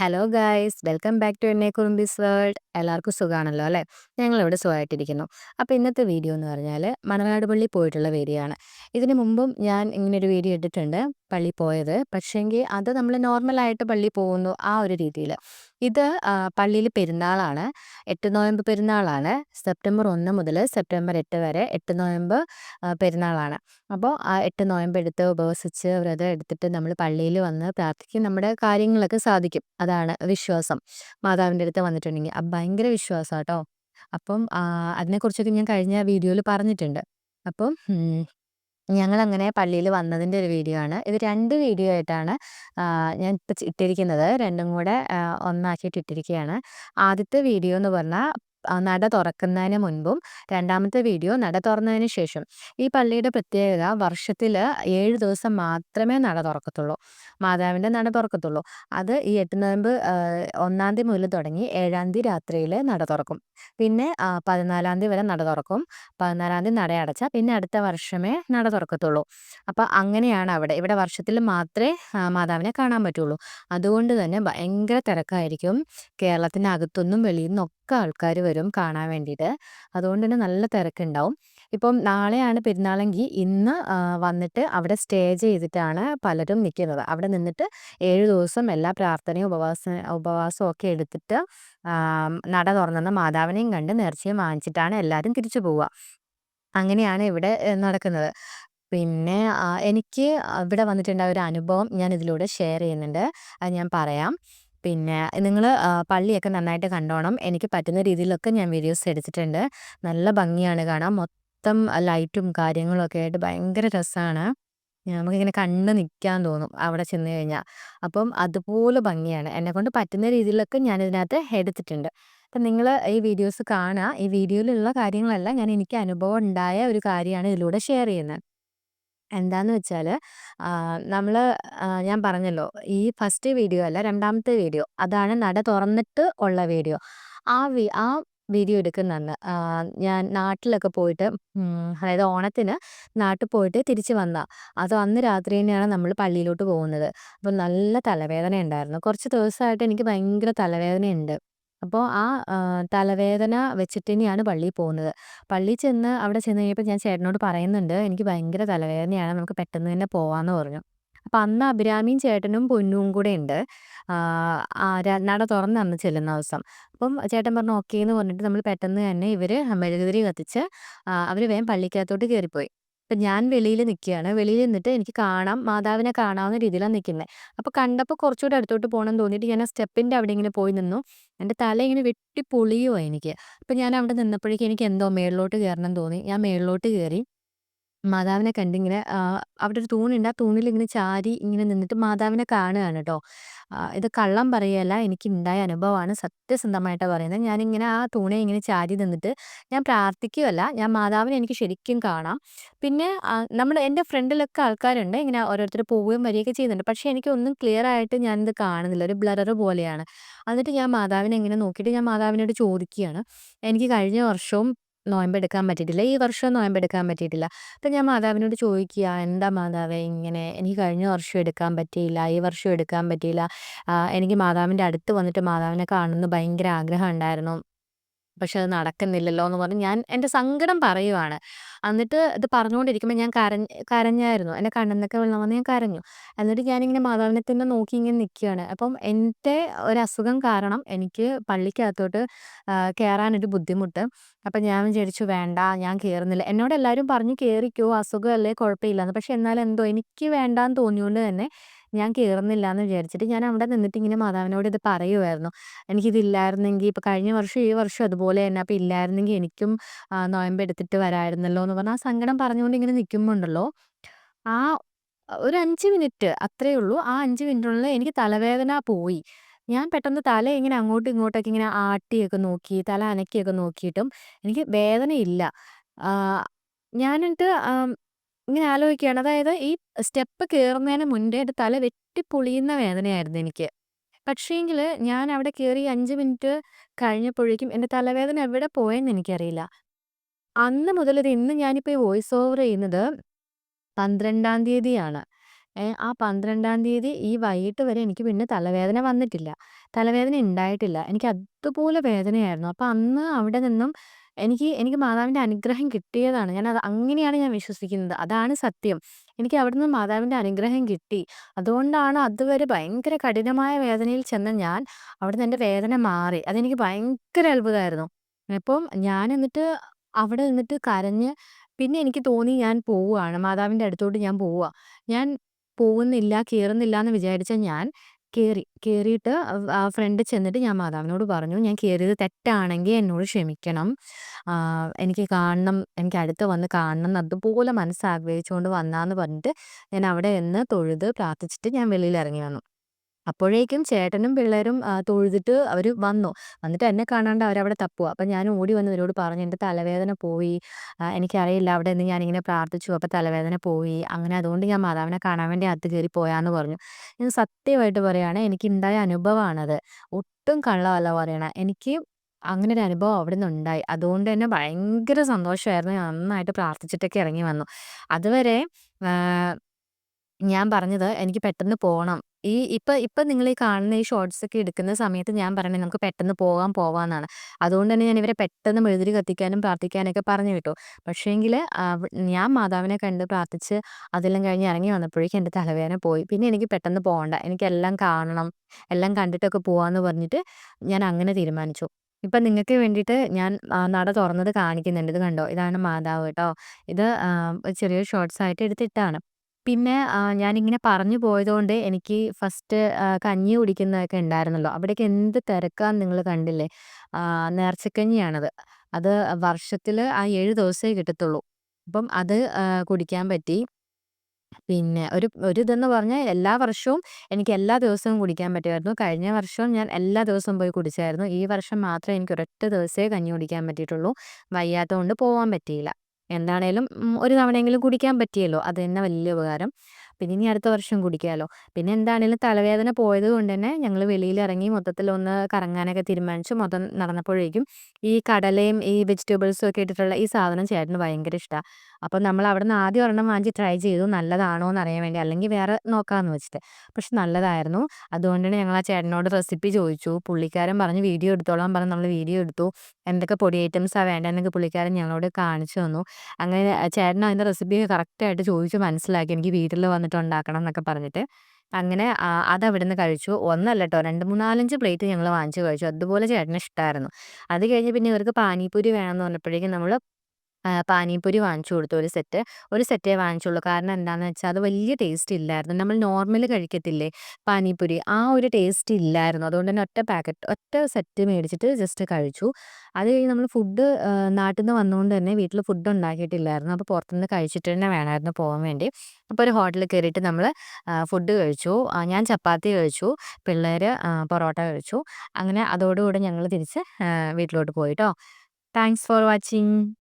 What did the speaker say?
Hello guys welcome back to എന്നെ കുറുമ്പീസ് world എല്ലാവർക്കും സുഖമാണല്ലോ അല്ലേ? ഞങ്ങളിവിടെ സുഖമായിട്ടിരിക്കുന്നു. അപ്പോൾ ഇന്നത്തെ വീഡിയോ എന്ന് പറഞ്ഞാൽ മണനാട് പള്ളി പോയിട്ടുള്ള വീഡിയോ ആണ്. ഇതിന് മുമ്പും ഞാൻ ഇങ്ങനൊരു വീഡിയോ ഇട്ടിട്ടുണ്ട്. പള്ളി പോയത്. പക്ഷേങ്കിൽ അത് നമ്മൾ നോർമലായിട്ട് പള്ളി പോകുന്നു ആ ഒരു രീതിയിൽ ഇത് പള്ളിയിൽ പെരുന്നാളാണ്. എട്ട് നോയമ്പ് പെരുന്നാളാണ്. സെപ്റ്റംബർ ഒന്ന് മുതൽ സെപ്റ്റംബർ എട്ട് വരെ എട്ട് നോയമ്പ് പെരുന്നാളാണ്. അപ്പോൾ ആ എട്ട് നോയമ്പ് എടുത്ത് ഉപവസിച്ച് വ്രതം എടുത്തിട്ട് നമ്മൾ പള്ളിയിൽ വന്ന് പ്രാർത്ഥിക്കും. നമ്മുടെ കാര്യങ്ങളൊക്കെ സാധിക്കും. അതാണ് വിശ്വാസം. മാതാവിന്റെ അടുത്ത് വന്നിട്ടുണ്ടെങ്കിൽ അപ്പം ഭയങ്കര വിശ്വാസം കേട്ടോ അപ്പം അതിനെക്കുറിച്ചൊക്കെ ഞാൻ കഴിഞ്ഞ വീഡിയോയിൽ പറഞ്ഞിട്ടുണ്ട്. അപ്പം ഞങ്ങളങ്ങനെ പള്ളിയിൽ വന്നതിന്റെ ഒരു വീഡിയോ ആണ്. ഇത് രണ്ട് വീഡിയോ ആയിട്ടാണ് ഞാൻ ഇപ്പം ഇട്ടിരിക്കുന്നത്. രണ്ടും കൂടെ ഒന്നാക്കിയിട്ട് ഇട്ടിരിക്കുകയാണ് ആദ്യത്തെ വീഡിയോ എന്ന് പറഞ്ഞാൽ നട തുറക്കുന്നതിന് മുൻപും രണ്ടാമത്തെ വീഡിയോ നട തുറന്നതിന് ശേഷം. ഈ പള്ളിയുടെ പ്രത്യേകത വർഷത്തിൽ ഏഴ് ദിവസം മാത്രമേ നട തുറക്കത്തുള്ളൂ. മാതാവിന്റെ നട തുറക്കത്തുള്ളൂ. അത് ഈ എട്ട് നോയമ്പ് ഒന്നാം തീയതി മുതൽ തുടങ്ങി ഏഴാം തീയതി രാത്രിയിൽ നട തുറക്കും. പിന്നെ പതിനാലാം തീയതി വരെ നട തുറക്കും. പതിനാലാം തീയതി നട അടച്ചാൽ പിന്നെ അടുത്ത വർഷമേ നട തുറക്കത്തുള്ളൂ. അപ്പോൾ അങ്ങനെയാണ് അവിടെ. ഇവിടെ വർഷത്തിൽ മാത്രമേ മാതാവിനെ കാണാൻ പറ്റുള്ളൂ. അതുകൊണ്ട് തന്നെ ഭയങ്കര തിരക്കായിരിക്കും. കേരളത്തിനകത്തൊന്നും വെളിയിൽ നിന്നൊക്കെ ആൾക്കാർ വരും കാണാൻ വേണ്ടിയിട്ട്. അതുകൊണ്ട് തന്നെ നല്ല തിരക്കുണ്ടാവും. ഇപ്പം നാളെയാണ് പെരുന്നാളെങ്കിൽ ഇന്ന് വന്നിട്ട് അവിടെ സ്റ്റേ ചെയ്തിട്ടാണ് പലരും നിൽക്കുന്നത് അവിടെ നിന്നിട്ട് ഏഴ് ദിവസം എല്ലാ പ്രാർത്ഥനയും ഉപവാസ ഉപവാസവും ഒക്കെ എടുത്തിട്ട് നട തുറന്നെന്ന മാതാവിനെയും കണ്ട് നേർച്ചയും വാങ്ങിച്ചിട്ടാണ് എല്ലാവരും തിരിച്ചു പോവുക. അങ്ങനെയാണ് ഇവിടെ നടക്കുന്നത്. പിന്നെ എനിക്ക് ഇവിടെ വന്നിട്ടുണ്ടായ ഒരു അനുഭവം ഞാൻ ഇതിലൂടെ ഷെയർ ചെയ്യുന്നുണ്ട്. അത് ഞാൻ പറയാം. പിന്നെ നിങ്ങൾ പള്ളിയൊക്കെ നന്നായിട്ട് കണ്ടോണം. എനിക്ക് പറ്റുന്ന രീതിയിലൊക്കെ ഞാൻ വീഡിയോസ് എടുത്തിട്ടുണ്ട്. നല്ല ഭംഗിയാണ് കാണാൻ. മൊത്തം ലൈറ്റും കാര്യങ്ങളൊക്കെ ആയിട്ട് ഭയങ്കര രസമാണ് നമുക്കിങ്ങനെ കണ്ട് നിൽക്കാൻ തോന്നും അവിടെ ചെന്ന് കഴിഞ്ഞാൽ. അപ്പം അതുപോലെ ഭംഗിയാണ്. എന്നെ കൊണ്ട് പറ്റുന്ന രീതിയിലൊക്കെ ഞാൻ ഇതിനകത്ത് എടുത്തിട്ടുണ്ട്. അപ്പം നിങ്ങൾ ഈ വീഡിയോസ് കാണുക. ഈ വീഡിയോയിലുള്ള കാര്യങ്ങളെല്ലാം ഞാൻ എനിക്ക് അനുഭവം ഉണ്ടായ ഒരു കാര്യമാണ് ഇതിലൂടെ ഷെയർ ചെയ്യുന്നത്. എന്താന്ന് വെച്ചാൽ നമ്മൾ ഞാൻ പറഞ്ഞല്ലോ ഈ ഫസ്റ്റ് വീഡിയോ അല്ല രണ്ടാമത്തെ വീഡിയോ അതാണ് നട തുറന്നിട്ട് ഉള്ള വീഡിയോ. ആ വി ആ വീഡിയോ എടുക്കുന്ന ഞാൻ നാട്ടിലൊക്കെ പോയിട്ട് അതായത് ഓണത്തിന് നാട്ടിൽ പോയിട്ട് തിരിച്ച് വന്നതാ. അത് അന്ന് രാത്രി തന്നെയാണ് നമ്മൾ പള്ളിയിലോട്ട് പോകുന്നത്. അപ്പം നല്ല തലവേദന ഉണ്ടായിരുന്നു. കുറച്ച് ദിവസമായിട്ട് എനിക്ക് ഭയങ്കര തലവേദനയുണ്ട്. അപ്പോൾ ആ തലവേദന വെച്ചിട്ട് തന്നെയാണ് പള്ളിയിൽ പോകുന്നത്. പള്ളിയിൽ ചെന്ന് അവിടെ ചെന്ന് കഴിഞ്ഞപ്പോൾ ഞാൻ ചേട്ടനോട് പറയുന്നുണ്ട്, "എനിക്ക് ഭയങ്കര തലവേദനയാണ്. നമുക്ക് പെട്ടെന്ന് തന്നെ പോവാന്ന്" പറഞ്ഞു. അപ്പോൾ അന്ന് അഭിരാമിയും ചേട്ടനും പൊന്നും കൂടെ ഉണ്ട്. നട തുറന്ന് അന്ന് ചെല്ലുന്ന ദിവസം. അപ്പം ചേട്ടൻ പറഞ്ഞു ഓക്കേ എന്ന് പറഞ്ഞിട്ട് നമ്മൾ പെട്ടെന്ന് തന്നെ ഇവർ മെഴുകുതിരി കത്തിച്ച് അവർ വേഗം പള്ളിക്കകത്തോട്ട് കയറിപ്പോയി. അപ്പം ഞാൻ വെളിയിൽ നിൽക്കുകയാണ്. വെളിയിൽ നിന്നിട്ട് എനിക്ക് കാണാം മാതാവിനെ കാണാവുന്ന രീതിയിലാണ് നിൽക്കുന്നത്. അപ്പോൾ കണ്ടപ്പോൾ കുറച്ചുകൂടെ അടുത്തോട്ട് പോകണം തോന്നിയിട്ട് ഞാൻ ആ സ്റ്റെപ്പിന്റെ അവിടെ ഇങ്ങനെ പോയി നിന്നു. എന്റെ തല ഇങ്ങനെ വെട്ടി പൊളിയുമോ എനിക്ക്. അപ്പം ഞാൻ അവിടെ നിന്നപ്പോഴേക്കും എനിക്ക് എന്തോ മേളിലോട്ട് കയറണം തോന്നി. ഞാൻ മേളിലോട്ട് കയറി. മാതാവിനെ കണ്ടിങ്ങനെ അവിടെ ഒരു തൂണുണ്ട്. ആ തൂണിൽ ഇങ്ങനെ ചാരി ഇങ്ങനെ നിന്നിട്ട് മാതാവിനെ കാണുകയാണ് കേട്ടോ. ഇത് കള്ളം പറയല്ല എനിക്ക് ഉണ്ടായ അനുഭവമാണ്. സത്യസന്ധമായിട്ടാ പറയുന്നത്. ഞാനിങ്ങനെ ആ തൂണെ ഇങ്ങനെ ചാരി നിന്നിട്ട് ഞാൻ പ്രാർത്ഥിക്കുകയല്ല. ഞാൻ മാതാവിനെ എനിക്ക് ശരിക്കും കാണാം. പിന്നെ നമ്മൾ എന്റെ ഫ്രണ്ടിലൊക്കെ ആൾക്കാരുണ്ട്. ഇങ്ങനെ ഓരോരുത്തർ പോവുകയും വരികയൊക്കെ ചെയ്യുന്നുണ്ട്. പക്ഷേ എനിക്കൊന്നും ക്ലിയർ ആയിട്ട് ഞാനിത് കാണുന്നില്ല. ഒരു ബ്ലറർ പോലെയാണ്. എന്നിട്ട് ഞാൻ മാതാവിനെ ഇങ്ങനെ നോക്കിയിട്ട് ഞാൻ മാതാവിനോട് ചോദിക്കുകയാണ്. എനിക്ക് കഴിഞ്ഞ വർഷവും നോയമ്പെടുക്കാൻ പറ്റിയിട്ടില്ല. ഈ വർഷം നോയമ്പെടുക്കാൻ പറ്റിയിട്ടില്ല. അപ്പം ഞാൻ മാതാവിനോട് ചോദിക്കുക, "എന്താ മാതാവേ ഇങ്ങനെ? എനിക്ക് കഴിഞ്ഞ വർഷം എടുക്കാൻ പറ്റിയില്ല. ഈ വർഷം എടുക്കാൻ പറ്റിയില്ല. എനിക്ക് മാതാവിന്റെ അടുത്ത് വന്നിട്ട് മാതാവിനെ കാണണമെന്ന് ഭയങ്കര ആഗ്രഹം ഉണ്ടായിരുന്നു." പക്ഷെ അത് നടക്കുന്നില്ലല്ലോ എന്ന് പറഞ്ഞ് ഞാൻ എന്റെ സങ്കടം പറയുവാണ്. എന്നിട്ട് ഇത് പറഞ്ഞുകൊണ്ടിരിക്കുമ്പോൾ ഞാൻ കരഞ്ഞ് കരഞ്ഞായിരുന്നു. എന്റെ കണ്ണെന്നൊക്കെ വെള്ളം വന്ന് ഞാൻ കരഞ്ഞു. എന്നിട്ട് ഞാനിങ്ങനെ മാതാവിനെ തന്നെ നോക്കി ഇങ്ങനെ നിൽക്കുകയാണ്. അപ്പം എന്റെ ഒരു അസുഖം കാരണം എനിക്ക് പള്ളിക്കകത്തോട്ട് കയറാനൊരു ബുദ്ധിമുട്ട്. അപ്പം ഞാൻ വിചാരിച്ചു വേണ്ട ഞാൻ കയറുന്നില്ല. എന്നോട് എല്ലാവരും പറഞ്ഞു "കേറിക്കോ അസുഖമല്ലേ കുഴപ്പമില്ലാന്ന്." പക്ഷെ എന്നാലെന്തോ എനിക്ക് വേണ്ടാന്ന് തോന്നിയോണ്ട് തന്നെ ഞാൻ കയറുന്നില്ല എന്ന് വിചാരിച്ചിട്ട് ഞാൻ അവിടെ നിന്നിട്ട് ഇങ്ങനെ മാതാവിനോട് ഇത് പറയുമായിരുന്നു. എനിക്കിതില്ലായിരുന്നെങ്കിൽ ഇപ്പം കഴിഞ്ഞ വർഷം ഈ വർഷം അതുപോലെ തന്നെ. അപ്പം ഇല്ലായിരുന്നെങ്കിൽ എനിക്കും നോയമ്പ് എടുത്തിട്ട് വരായിരുന്നല്ലോ എന്ന് പറഞ്ഞാൽ ആ സങ്കടം പറഞ്ഞുകൊണ്ട് ഇങ്ങനെ നിൽക്കുമ്പോണ്ടല്ലോ ആ ഒരു അഞ്ച് മിനിറ്റ് അത്രയേ ഉള്ളൂ. ആ അഞ്ച് മിനിറ്റിനുള്ളിൽ എനിക്ക് തലവേദന പോയി. ഞാൻ പെട്ടെന്ന് തല ഇങ്ങനെ അങ്ങോട്ടും ഇങ്ങോട്ടൊക്കെ ഇങ്ങനെ ആട്ടിയൊക്കെ നോക്കി, തല അനക്കിയൊക്കെ നോക്കിയിട്ടും എനിക്ക് വേദനയില്ല. ഞാനിട്ട് ഇങ്ങനെ ആലോചിക്കുകയാണ്. അതായത് ഈ സ്റ്റെപ്പ് കയറുന്നതിന് മുൻപേ എന്റെ തല വെട്ടിപ്പൊളിയുന്ന വേദനയായിരുന്നു എനിക്ക്. പക്ഷേങ്കിൽ ഞാൻ അവിടെ കയറി അഞ്ച് മിനിറ്റ് കഴിഞ്ഞപ്പോഴേക്കും എന്റെ തലവേദന എവിടെ പോയെന്ന് എനിക്കറിയില്ല. അന്ന് മുതൽ ഇത് ഇന്ന് ഞാനിപ്പോൾ ഈ വോയിസ് ഓവർ ചെയ്യുന്നത് പന്ത്രണ്ടാം തീയതിയാണ്. ആ 12-ാം തീയതി ഈ വൈകിട്ട് വരെ എനിക്ക് പിന്നെ തലവേദന വന്നിട്ടില്ല. തലവേദന ഉണ്ടായിട്ടില്ല. എനിക്ക് അതുപോലെ വേദനയായിരുന്നു. അപ്പം അന്ന് അവിടെ നിന്നും എനിക്ക് എനിക്ക് മാതാവിന്റെ അനുഗ്രഹം കിട്ടിയതാണ്. ഞാനത് അങ്ങനെയാണ് ഞാൻ വിശ്വസിക്കുന്നത്. അതാണ് സത്യം. എനിക്ക് അവിടുന്ന് മാതാവിന്റെ അനുഗ്രഹം കിട്ടി. അതുകൊണ്ടാണ് അതുവരെ ഭയങ്കര കഠിനമായ വേദനയിൽ ചെന്ന ഞാൻ അവിടുന്ന് എന്റെ വേദന മാറി. അതെനിക്ക് ഭയങ്കര അത്ഭുതമായിരുന്നു. അപ്പം ഞാൻ എന്നിട്ട് അവിടെ നിന്നിട്ട് കരഞ്ഞ് പിന്നെ എനിക്ക് തോന്നി ഞാൻ പോവാണ്. മാതാവിന്റെ അടുത്തോട്ട് ഞാൻ പോവാ. ഞാൻ പോകുന്നില്ല, കേറുന്നില്ല എന്ന് വിചാരിച്ച ഞാൻ കേറി. കേറിയിട്ട് ആ ഫ്രണ്ട് ചെന്നിട്ട് ഞാൻ മാതാവിനോട് പറഞ്ഞു, "ഞാൻ കേറിയത് തെറ്റാണെങ്കിൽ എന്നോട് ക്ഷമിക്കണം. എനിക്ക് കാണണം, എനിക്ക് അടുത്ത് വന്ന് കാണണം അതുപോലെ മനസ്സാഗ്രഹിച്ചുകൊണ്ട് വന്നാന്ന്" പറഞ്ഞിട്ട് ഞാൻ അവിടെ നിന്ന് തൊഴുത് പ്രാർത്ഥിച്ചിട്ട് ഞാൻ വെളിയിൽ ഇറങ്ങി വന്നു. അപ്പോഴേക്കും ചേട്ടനും പിള്ളേരും തൊഴുതിട്ട് അവർ വന്നു. വന്നിട്ട് എന്നെ കാണാണ്ട് അവരവിടെ തപ്പു അപ്പം ഞാൻ ഓടി വന്ന് ഇവരോട് പറഞ്ഞു, "എന്റെ തലവേദന പോയി. എനിക്കറിയില്ല അവിടെ നിന്ന് ഞാനിങ്ങനെ പ്രാർത്ഥിച്ചു. അപ്പം തലവേദന പോയി. അങ്ങനെ അതുകൊണ്ട് ഞാൻ മാതാവിനെ കാണാൻ വേണ്ടി അകത്ത് കയറി പോയാന്ന്" പറഞ്ഞു. ഞാൻ സത്യമായിട്ട് പറയുകയാണെങ്കിൽ എനിക്കുണ്ടായ അനുഭവമാണത്. ഒട്ടും കള്ളമല്ല പറയണ എനിക്ക് അങ്ങനെ ഒരു അനുഭവം അവിടെ നിന്ന് ഉണ്ടായി. അതുകൊണ്ട് തന്നെ ഭയങ്കര സന്തോഷമായിരുന്നു. ഞാൻ നന്നായിട്ട് പ്രാർത്ഥിച്ചിട്ടൊക്കെ ഇറങ്ങി വന്നു. അതുവരെ ഞാൻ പറഞ്ഞത് എനിക്ക് പെട്ടെന്ന് പോണം. ഈ ഇപ്പൊ ഇപ്പൊ ഈ കാണുന്ന ഈ ഷോർട്സ് ഒക്കെ എടുക്കുന്ന സമയത്ത് ഞാൻ പറയണേ നമുക്ക് പെട്ടെന്ന് പോകാൻ പോവാന്നാണ്. അതുകൊണ്ട് തന്നെ ഞാൻ ഇവരെ പെട്ടെന്ന് മെഴുതിരി കത്തിക്കാനും പ്രാർത്ഥിക്കാനൊക്കെ പറഞ്ഞു വിട്ടു. പക്ഷേങ്കിൽ അവ ഞാൻ മാതാവിനെ കണ്ട് പ്രാർത്ഥിച്ച് അതെല്ലാം കഴിഞ്ഞ് ഇറങ്ങി വന്നപ്പോഴേക്കും എന്റെ തലവേദന പോയി. പിന്നെ എനിക്ക് പെട്ടെന്ന് പോകണ്ട എനിക്കെല്ലാം കാണണം. എല്ലാം കണ്ടിട്ടൊക്കെ പോവാന്ന് പറഞ്ഞിട്ട് ഞാൻ അങ്ങനെ തീരുമാനിച്ചു. ഇപ്പൊ നിങ്ങൾക്ക് വേണ്ടിയിട്ട് ഞാൻ നട തുറന്നത് കാണിക്കുന്നുണ്ട്. ഇത് കണ്ടോ? ഇതാണ് മാതാവ് കേട്ടോ ഇത് ചെറിയൊരു ഷോർട്സ് ആയിട്ട് എടുത്തിട്ടതാണ്. പിന്നെ ഞാനിങ്ങനെ പറഞ്ഞു പോയതുകൊണ്ട് എനിക്ക് ഫസ്റ്റ് കഞ്ഞി കുടിക്കുന്നതൊക്കെ ഉണ്ടായിരുന്നല്ലോ. അവിടെയൊക്കെ എന്ത് തിരക്കാന്ന് നിങ്ങൾ കണ്ടില്ലേ? നേർച്ചക്കഞ്ഞിയാണത്. അത് വർഷത്തിൽ ആ 7 ദിവസേ കിട്ടത്തുള്ളൂ. അപ്പം അത് കുടിക്കാൻ പറ്റി. പിന്നെ ഒരു ഒരു ഇതെന്ന് പറഞ്ഞാൽ എല്ലാ വർഷവും എനിക്ക് എല്ലാ ദിവസവും കുടിക്കാൻ പറ്റുമായിരുന്നു. കഴിഞ്ഞ വർഷവും ഞാൻ എല്ലാ ദിവസവും പോയി കുടിച്ചായിരുന്നു. ഈ വർഷം മാത്രമേ എനിക്ക് ഒരൊറ്റ ദിവസേ കഞ്ഞി കുടിക്കാൻ പറ്റിയിട്ടുള്ളൂ. വയ്യാത്തതുകൊണ്ട് പോവാൻ പറ്റിയില്ല. എന്താണേലും ഒരു തവണയെങ്കിലും കുടിക്കാൻ പറ്റിയല്ലോ. അത് തന്നെ വലിയ ഉപകാരം. പിന്നെ ഇനി അടുത്ത വർഷം കുടിക്കാമല്ലോ പിന്നെ എന്താണേലും തലവേദന പോയത് കൊണ്ട് തന്നെ ഇറങ്ങി മൊത്തത്തിൽ ഒന്ന് കറങ്ങാനൊക്കെ തീരുമാനിച്ചു. മൊത്തം നടന്നപ്പോഴേക്കും ഈ കടലയും ഈ വെജിറ്റബിൾസും ഒക്കെ ഇട്ടിട്ടുള്ള ഈ സാധനം ചേട്ടന് ഭയങ്കര ഇഷ്ടമാണ് അപ്പം നമ്മൾ അവിടെ നിന്ന് ആദ്യം ഒരെണ്ണം വാങ്ങിച്ച് ട്രൈ ചെയ്തു. നല്ലതാണോ എന്ന് അറിയാൻ വേണ്ടി. അല്ലെങ്കിൽ വേറെ നോക്കാമെന്ന് വെച്ചിട്ട്. പക്ഷെ നല്ലതായിരുന്നു. അതുകൊണ്ട് തന്നെ ഞങ്ങൾ ആ ചേട്ടനോട് റെസിപ്പി ചോദിച്ചു. പുള്ളിക്കാരൻ പറഞ്ഞ് വീഡിയോ എടുത്തോളാം പറഞ്ഞ് നമ്മൾ വീഡിയോ എടുത്തു. എന്തൊക്കെ പൊടി ഐറ്റംസാണ് വേണ്ടതെന്നൊക്കെ പുള്ളിക്കാരൻ ഞങ്ങളോട് കാണിച്ചു തന്നു. അങ്ങനെ ചേട്ടൻ അതിന്റെ റെസിപ്പി കറക്റ്റായിട്ട് ചോദിച്ചു മനസ്സിലാക്കി. എനിക്ക് വീട്ടിൽ വന്നിട്ട് ഉണ്ടാക്കണം എന്നൊക്കെ പറഞ്ഞിട്ട്. അങ്ങനെ അത് അവിടുന്ന് കഴിച്ചു. ഒന്നല്ല കേട്ടോ രണ്ട് മൂന്നാലഞ്ച് പ്ലേറ്റ് ഞങ്ങൾ വാങ്ങിച്ച് കഴിച്ചു. അതുപോലെ ചേട്ടന് ഇഷ്ടമായിരുന്നു അത് കഴിഞ്ഞ് പിന്നെ ഇവർക്ക് പാനിപൂരി വേണമെന്ന് പറഞ്ഞപ്പോഴേക്കും നമ്മൾ ആഹ് പാനിപൂരി വാങ്ങിച്ചു കൊടുത്തു ഒരു സെറ്റ്. ഒരു സെറ്റേ വാങ്ങിച്ചുള്ളൂ. കാരണം എന്താണെന്ന് വെച്ചാൽ അത് വലിയ ടേസ്റ്റ് ഇല്ലായിരുന്നു. നമ്മൾ നോർമൽ കഴിക്കത്തില്ലേ പാനിപൂരി. ആ ഒരു ടേസ്റ്റ് ഇല്ലായിരുന്നു. അതുകൊണ്ട് തന്നെ ഒറ്റ പാക്കറ്റ് ഒറ്റ സെറ്റ് മേടിച്ചിട്ട് ജസ്റ്റ് കഴിച്ചു. അത് കഴിഞ്ഞ് നമ്മൾ ഫുഡ് നാട്ടിൽ നിന്ന് വന്നുകൊണ്ട് തന്നെ വീട്ടിൽ ഫുഡ് ഉണ്ടാക്കിയിട്ടില്ലായിരുന്നു. അപ്പോൾ പുറത്തുനിന്ന് കഴിച്ചിട്ട് തന്നെ വേണമായിരുന്നു പോകാൻ വേണ്ടി. അപ്പോൾ ഒരു ഹോട്ടലിൽ കയറിയിട്ട് നമ്മൾ ഫുഡ് കഴിച്ചു. ഞാൻ ചപ്പാത്തി കഴിച്ചു. പിള്ളേർ പൊറോട്ട കഴിച്ചു. അങ്ങനെ അതോടുകൂടി ഞങ്ങൾ തിരിച്ച് വീട്ടിലോട്ട് പോയിട്ടോ താങ്ക്സ് ഫോർ വാച്ചിങ്.